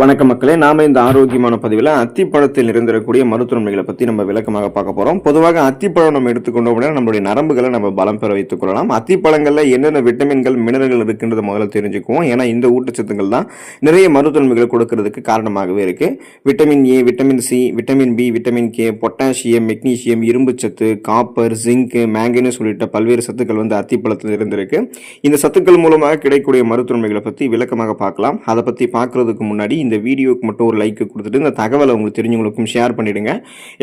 வணக்க மக்களே நாம இந்த ஆரோக்கியமான பதிவில் அத்திப்பழத்தில் இருந்திருக்கக்கூடிய மருத்துவமைகளை பற்றி நம்ம விளக்கமாக பார்க்க போகிறோம் பொதுவாக அத்திப்பழம் நம்ம எடுத்துக்கொண்டோம் அப்படின்னா நம்மளுடைய நரம்புகளை நம்ம பலம் பெற வைத்துக் கொள்ளலாம். அத்திப்பழங்களில் என்னென்ன விட்டமின்கள் மினரல்கள் இருக்குன்றது முதல்ல தெரிஞ்சுக்குவோம். ஏன்னா இந்த ஊட்டச்சத்துக்கள் தான் நிறைய மருத்துவமைகளை கொடுக்கறதுக்கு காரணமாகவே இருக்குது vitamin A vitamin C vitamin B vitamin K potassium magnesium இரும்புச்சத்து காப்பர் ஜிங்க் மேங்கனீஸ் உள்ளிட்ட பல்வேறு சத்துக்கள் வந்து அத்திப்பழத்தில் இருந்திருக்கு இந்த சத்துக்கள் மூலமாக கிடைக்கக்கூடிய மருத்துவமைகளை பற்றி விளக்கமாக பார்க்கலாம். அதை பற்றி பார்க்கறதுக்கு முன்னாடி இந்த வீடியோக்கு மட்டும் ஒரு லைக் கொடுத்துட்டு இந்த தகவலை உங்களுக்கு தெரிஞ்சவங்களுக்கும் ஷேர் பண்ணிடுங்க.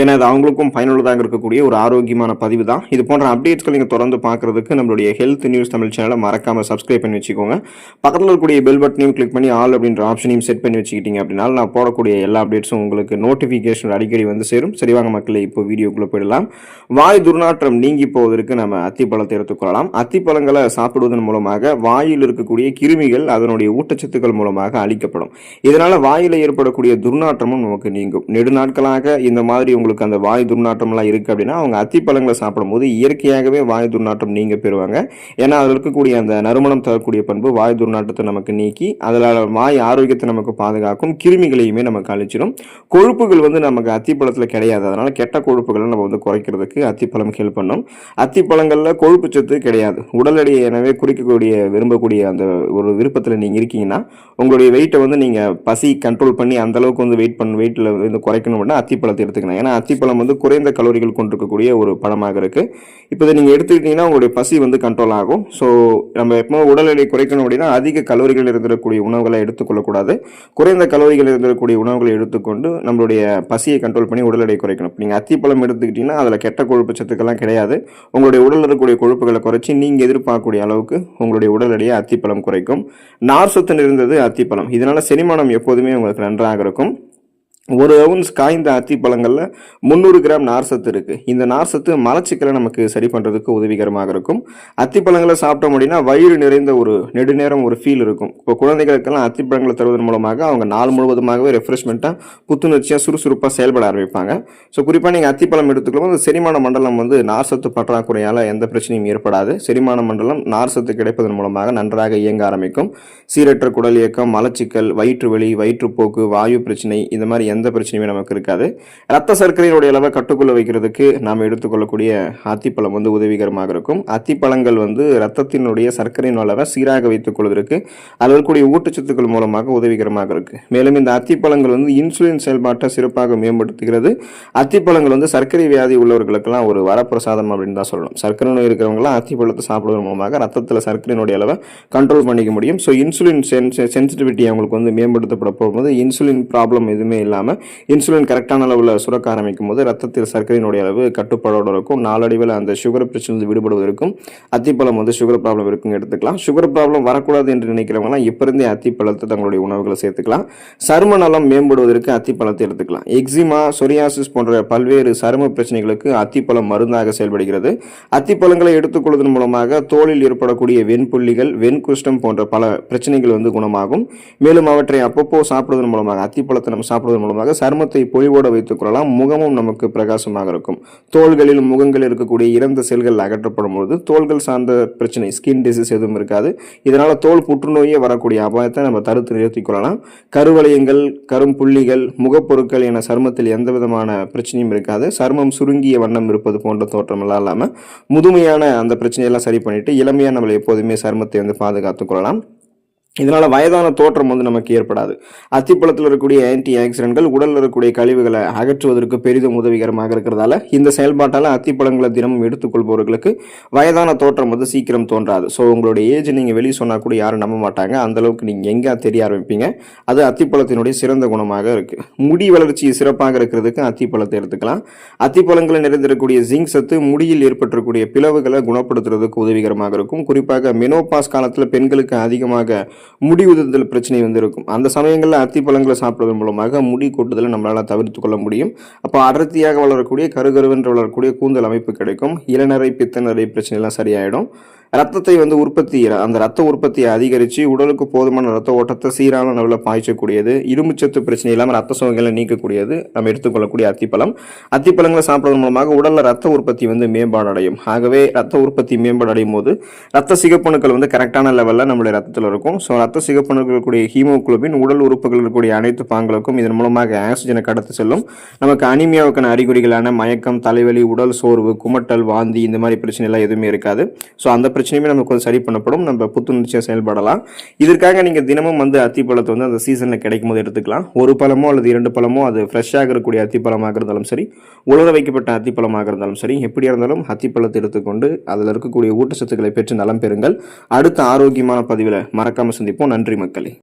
ஏன்னா அது அவங்களுக்கும் பயனுள்ளதாக இருக்கக்கூடிய ஒரு ஆரோக்கியமான பதிவு தான். இது போன்ற அப்டேட்ஸ்கள் நீங்கள் தொடர்ந்து பார்க்கறதுக்கு நம்மளுடைய ஹெல்த் நியூஸ் தமிழ் சேனலை மறக்காமல் சப்ஸ்கிரைப் பண்ணி வச்சுக்கோங்க. பக்கத்தில் இருக்கக்கூடிய பெல் பட்டனையும் கிளிக் பண்ணி ஆல் அப்படின்ற ஆப்ஷனையும் செட் பண்ணி வச்சுக்கிட்டீங்க அப்படின்னா நான் போடக்கூடிய எல்லா அப்டேட்ஸும் உங்களுக்கு நோட்டிஃபிகேஷன் அடிக்கடி வந்து சேரும். சரி வாங்க இப்போ வீடியோக்குள்ளே போயிடலாம். வாய் துர்நாற்றம் நீங்கி போவதற்கு நம்ம அத்திப்பழத்தை எடுத்துக்கொள்ளலாம் அத்திப்பழங்களை சாப்பிடுவதன் மூலமாக வாயில் இருக்கக்கூடிய கிருமிகள் அதனுடைய ஊட்டச்சத்துக்கள் மூலமாக அழிக்கப்படும். இதனால் வாயில் ஏற்படக்கூடிய துர்நாற்றமும் நமக்கு நீங்கும். நெடு நாட்களாக இந்த மாதிரி உங்களுக்கு அந்த வாய் துர்நாற்றம்லாம் இருக்குது அப்படின்னா அவங்க அத்திப்பழங்களை சாப்பிடும்போது இயற்கையாகவே வாய் துர்நாற்றம் நீங்க பெறுவாங்க. ஏன்னா அதில் இருக்கக்கூடிய அந்த நறுமணம் தரக்கூடிய பண்பு வாய் துர்நாற்றத்தை நமக்கு நீக்கி அதில் வாய் ஆரோக்கியத்தை நமக்கு பாதுகாக்கும் கிருமிகளையுமே நமக்கு அழிச்சிடும் கொழுப்புகள் வந்து நமக்கு அத்திப்பழத்தில் கிடையாது. அதனால் கெட்ட கொழுப்புகளை நம்ம வந்து குறைக்கிறதுக்கு அத்திப்பழம் ஹெல்ப் பண்ணும். அத்திப்பழங்களில் கொழுப்பு சத்து கிடையாது. உடல் எடையை எனவே குறிக்கக்கூடிய விரும்பக்கூடிய அந்த ஒரு விருப்பத்தில் நீங்கள் இருக்கீங்கன்னா உங்களுடைய வெயிட்டை வந்து நீங்கள் பசி கண்ட்ரோல் பண்ணி அந்த அளவுக்கு வந்து வெயிட் பண்ண வெயிட்டில் வந்து குறைக்கணும் அப்படின்னா அத்திப்பழத்தை எடுத்துக்கணும். ஏன்னா அத்திப்பழம் வந்து குறைந்த கலோரிகள் கொண்டிருக்கக்கூடிய ஒரு பழமாக இருக்குது இப்போ இதை நீங்கள் எடுத்துக்கிட்டீங்கன்னா உங்களுடைய பசி வந்து கண்ட்ரோல் ஆகும். ஸோ நம்ம எப்போ உடல் எடை குறைக்கணும் அப்படின்னா அதிக கலோரிகள் இருந்திருக்கக்கூடிய உணவுகளை எடுத்துக்கொள்ளக்கூடாது. குறைந்த கலோரிகள் இருந்திருக்கக்கூடிய உணவுகளை எடுத்துக்கொண்டு நம்மளுடைய பசியை கண்ட்ரோல் பண்ணி உடல் எடை குறைக்கணும். நீங்கள் அத்திப்பழம் எடுத்துக்கிட்டிங்கன்னா அதில் கெட்ட கொழுப்பு சத்துக்கெல்லாம் கிடையாது. உங்களுடைய உடலில் இருக்கக்கூடிய கொழுப்புகளை குறைச்சி நீங்கள் எதிர்பார்க்கக்கூடிய அளவுக்கு உங்களுடைய உடல் எடையை அத்திப்பழம் குறைக்கும். நார் சத்து நிறைந்தது அத்திப்பழம். இதனால செரிமானம் எப்போதுமே உங்களுக்கு நன்றாக இருக்கும். ஒரு அவுன்ஸ் காய்ந்த அத்தி பழங்களில் முந்நூறு கிராம் நார்சத்து இருக்குது இந்த நார் சத்து மலச்சிக்கலை நமக்கு சரி பண்ணுறதுக்கு உதவிகரமாக இருக்கும். அத்தி பழங்களை சாப்பிட்டோம் அப்படின்னா வயிறு நிறைந்த ஒரு நெடுநேரம் ஒரு ஃபீல் இருக்கும். இப்போ குழந்தைகளுக்கெல்லாம் அத்தி பழங்களை தருவதன் மூலமாக அவங்க நாள் முழுவதுமாகவே ரெஃப்ரெஷ்மெண்ட்டாக புத்துணர்ச்சியாக சுறுசுறுப்பாக செயல்பட ஆரம்பிப்பாங்க. ஸோ குறிப்பாக நீங்கள் அத்திப்பழம் எடுத்துக்கலாம் அந்த செரிமான மண்டலம் வந்து நார்சத்து பற்றாக்குறையால் எந்த பிரச்சனையும் ஏற்படாது. செரிமான மண்டலம் நார்சத்து கிடைப்பதன் மூலமாக நன்றாக இயங்க ஆரம்பிக்கும். சீரற்ற குடல் இயக்கம் மலச்சிக்கல் வயிற்று வலி வயிற்றுப்போக்கு வாயு பிரச்சனை இந்த மாதிரி எந்த பிரச்சனையுமே நமக்கு இருக்காது. ரத்த சர்க்கரையினுடைய அளவை கட்டுக்குள்ள வைக்கிறதுக்கு நாம் எடுத்துக்கொள்ளக்கூடிய அத்திப்பழம் வந்து உதவிகரமாக இருக்கும். அத்திப்பழங்கள் வந்து ரத்தத்தினுடைய சர்க்கரையின் அளவை சீராக வைத்துக் கொள்வதற்கு அதில் இருக்கக்கூடிய ஊட்டச்சத்துக்கள் மூலமாக உதவிகரமாக இருக்கு. மேலும் இந்த அத்திப்பழங்கள் வந்து இன்சுலின் செயல்பாட்டை சிறப்பாக மேம்படுத்துகிறது. அத்திப்பழங்கள் வந்து சர்க்கரை வியாதி உள்ளவர்களுக்கெல்லாம் ஒரு வரப்பிரசாதம் அப்படின்னு தான் சொல்லணும். சர்க்கரை நோய் இருக்கிறவங்களாம் அத்திப்பழத்தை சாப்பிடுவதன் மூலமாக ரத்தத்தில் சர்க்கரையினுடைய அளவை கண்ட்ரோல் பண்ணிக்க முடியும். ஸோ இன்சுலின் சென்சிட்டிவிட்டி அவங்களுக்கு வந்து மேம்படுத்தப்பட போகும்போது இன்சுலின் ப்ராப்ளம் எதுவுமே இல்லாமல் இன்சுலின் கரெக்டான அளவில் சுரக்க ஆரம்பிக்கும் போது ரத்தத்தில் சர்க்கரையினுடைய அளவு கட்டுப்பாடோடு இருக்கும். நாளடைவில் அந்த சுகர் பிரச்சனை விடுபடுவதற்கும் அத்திப்பழம் வந்து சுகர் ப்ராப்ளம் இருக்குன்னு எடுத்துக்கலாம். சுகர் ப்ராப்ளம் வரக்கூடாது என்று நினைக்கிறவங்களாம் இப்போ இருந்தே அத்திப்பழத்தை தங்களுடைய உணவுகளை சேர்த்துக்கலாம். சரும நலம் மேம்படுவதற்கு அத்திப்பழத்தை எடுத்துக்கலாம். எக்ஸிமா சொரியாசிஸ் போன்ற பல்வேறு சரும பிரச்சனைகளுக்கு அத்திப்பழம் மருந்தாக செயல்படுகிறது. அத்திப்பழங்களை எடுத்துக்கொள்வதன் மூலமாக தோலில் ஏற்படக்கூடிய வெண்புள்ளிகள் வெண்குஷ்டம் போன்ற பல பிரச்சனைகள் வந்து குணமாகும். மேலும் அவற்றை அப்பப்போ சாப்பிடுவதன் மூலமாக அத்திப்பழத்தை நம்ம சாப்பிடுவதன் மூலமாக சருமத்தை பொலிவோட வைத்துக் கொள்ளலாம். முகமும் நமக்கு பிரகாசமாக இருக்கும். தோள்களில் முகங்களில் இருக்கக்கூடிய இறந்த செல்கள் அகற்றப்படும் பொழுது தோள்கள் சார்ந்த பிரச்சனை ஸ்கின் டிசீஸ் எதுவும் இருக்காது. இதனால் தோல் புற்றுநோயே வரக்கூடிய அபாயத்தை நம்ம தடுத்து நிறுத்திக் கொள்ளலாம். கருவளையங்கள் கரும்புள்ளிகள் முகப்பொருட்கள் என சருமத்தில் எந்த விதமான பிரச்சனையும் இருக்காது. சருமம் சுருங்கிய வண்ணம் இருப்பது போன்ற தோற்றம் எல்லாம் இல்லாமல் முதுமையான அந்த பிரச்சனையெல்லாம் சரி பண்ணிட்டு இளமையாக நம்மளை எப்போதுமே சருமத்தை வந்து பாதுகாத்துக் கொள்ளலாம். இதனால் வயதான தோற்றம் வந்து நமக்கு ஏற்படாது. அத்திப்பழத்தில் இருக்கக்கூடிய ஆன்டி ஆக்சிடென்ட்கள் உடலில் இருக்கக்கூடிய கழிவுகளை அகற்றுவதற்கு பெரிதும் உதவிகரமாக இருக்கிறதால இந்த செயல்பாட்டால் அத்திப்பழங்களை தினமும் எடுத்துக்கொள்பவர்களுக்கு வயதான தோற்றம் வந்து சீக்கிரம் தோன்றாது. ஸோ உங்களுடைய ஏஜ் நீங்கள் வெளியே சொன்னால் கூட யாரும் நம்ப மாட்டாங்க. அந்த அளவுக்கு நீங்கள் எங்கே தெரிய ஆரம்பிப்பீங்க? அது அத்திப்பழத்தினுடைய சிறந்த குணமாக இருக்குது முடி வளர்ச்சி சிறப்பாக இருக்கிறதுக்கு அத்திப்பழத்தை எடுத்துக்கலாம். அத்திப்பழங்களை நிறைந்திருக்கக்கூடிய ஜிங்க் சத்து முடியில் ஏற்பட்டிருக்கக்கூடிய பிளவுகளை குணப்படுத்துறதுக்கு உதவிகரமாக இருக்கும். குறிப்பாக மெனோபாஸ் காலத்தில் பெண்களுக்கு அதிகமாக முடி உதிர்தல் பிரச்சனை வந்து இருக்கும் அந்த சமயங்களில் அத்தி பழங்களை சாப்பிடுவதன் மூலமாக முடி கொட்டுதலை நம்மளால் தவிர்த்து கொள்ள முடியும். அப்போ அடர்த்தியாக வளரக்கூடிய கருகருவென்று வளரக்கூடிய கூந்தல் அமைப்பு கிடைக்கும். இளநரை பித்தநரை பிரச்சனைலாம் சரியாயிடும். ரத்தத்தை வந்து உற்பத்தி அந்த ரத்த உற்பத்தியை அதிகரித்து உடலுக்கு போதுமான ரத்த ஓட்டத்தை சீரான அளவில் பாய்ச்சக்கூடியது. இரும்புச்சத்து பிரச்சனை இல்லாமல் ரத்த சோகைகளை நீக்கக்கூடியது. நம்ம எடுத்துக்கொள்ளக்கூடிய அத்திப்பழம். அத்திப்பழங்களை சாப்பிடுவதன் மூலமாக உடலில் ரத்த உற்பத்தி வந்து மேம்பாடு அடையும் ஆகவே ரத்த உற்பத்தி மேம்பாடு அடையும் போது ரத்த சிகப்பணுக்கள் வந்து கரெக்டான லெவலில் நம்மளுடைய ரத்தத்தில் இருக்கும். ஸோ ரத்த சிகப்பணுக்கள் கூடிய ஹீமோகுளோபின் உடல் உறுப்புகள் இருக்கக்கூடிய அனைத்து பாங்களுக்கும் இதன் மூலமாக ஆக்சிஜனை கடத்து செல்லும். நமக்கு அனிமியாவுக்கான அறிகுறிகளான மயக்கம் தலைவலி உடல் சோர்வு குமட்டல் வாந்தி இந்த மாதிரி பிரச்சனை எல்லாம் எதுவுமே இருக்காது. ஸோ அந்த பிரச்சனை பிரச்சனையுமே நமக்கு வந்து சரி பண்ணப்படும். நம்ம புத்துணர்ச்சியாக செயல்படலாம். இதற்காக நீங்கள் தினமும் வந்து அத்திப்பழத்தை வந்து அந்த சீசனில் கிடைக்கும் போது எடுத்துக்கலாம். ஒரு பழமோ அல்லது இரண்டு பழமோ அது ஃப்ரெஷ்ஷாக இருக்கக்கூடிய அத்திப்பழமாக இருந்தாலும் சரி உலர வைக்கப்பட்ட அத்திப்பழமாக இருந்தாலும் சரி எப்படியா இருந்தாலும் அத்திப்பழத்தை எடுத்துக்கொண்டு அதில் இருக்கக்கூடிய ஊட்டச்சத்துக்களை பெற்று நலம் பெறுங்கள். அடுத்த ஆரோக்கியமான பதிவில் மறக்காமல் சந்திப்போம். நன்றி மக்களே.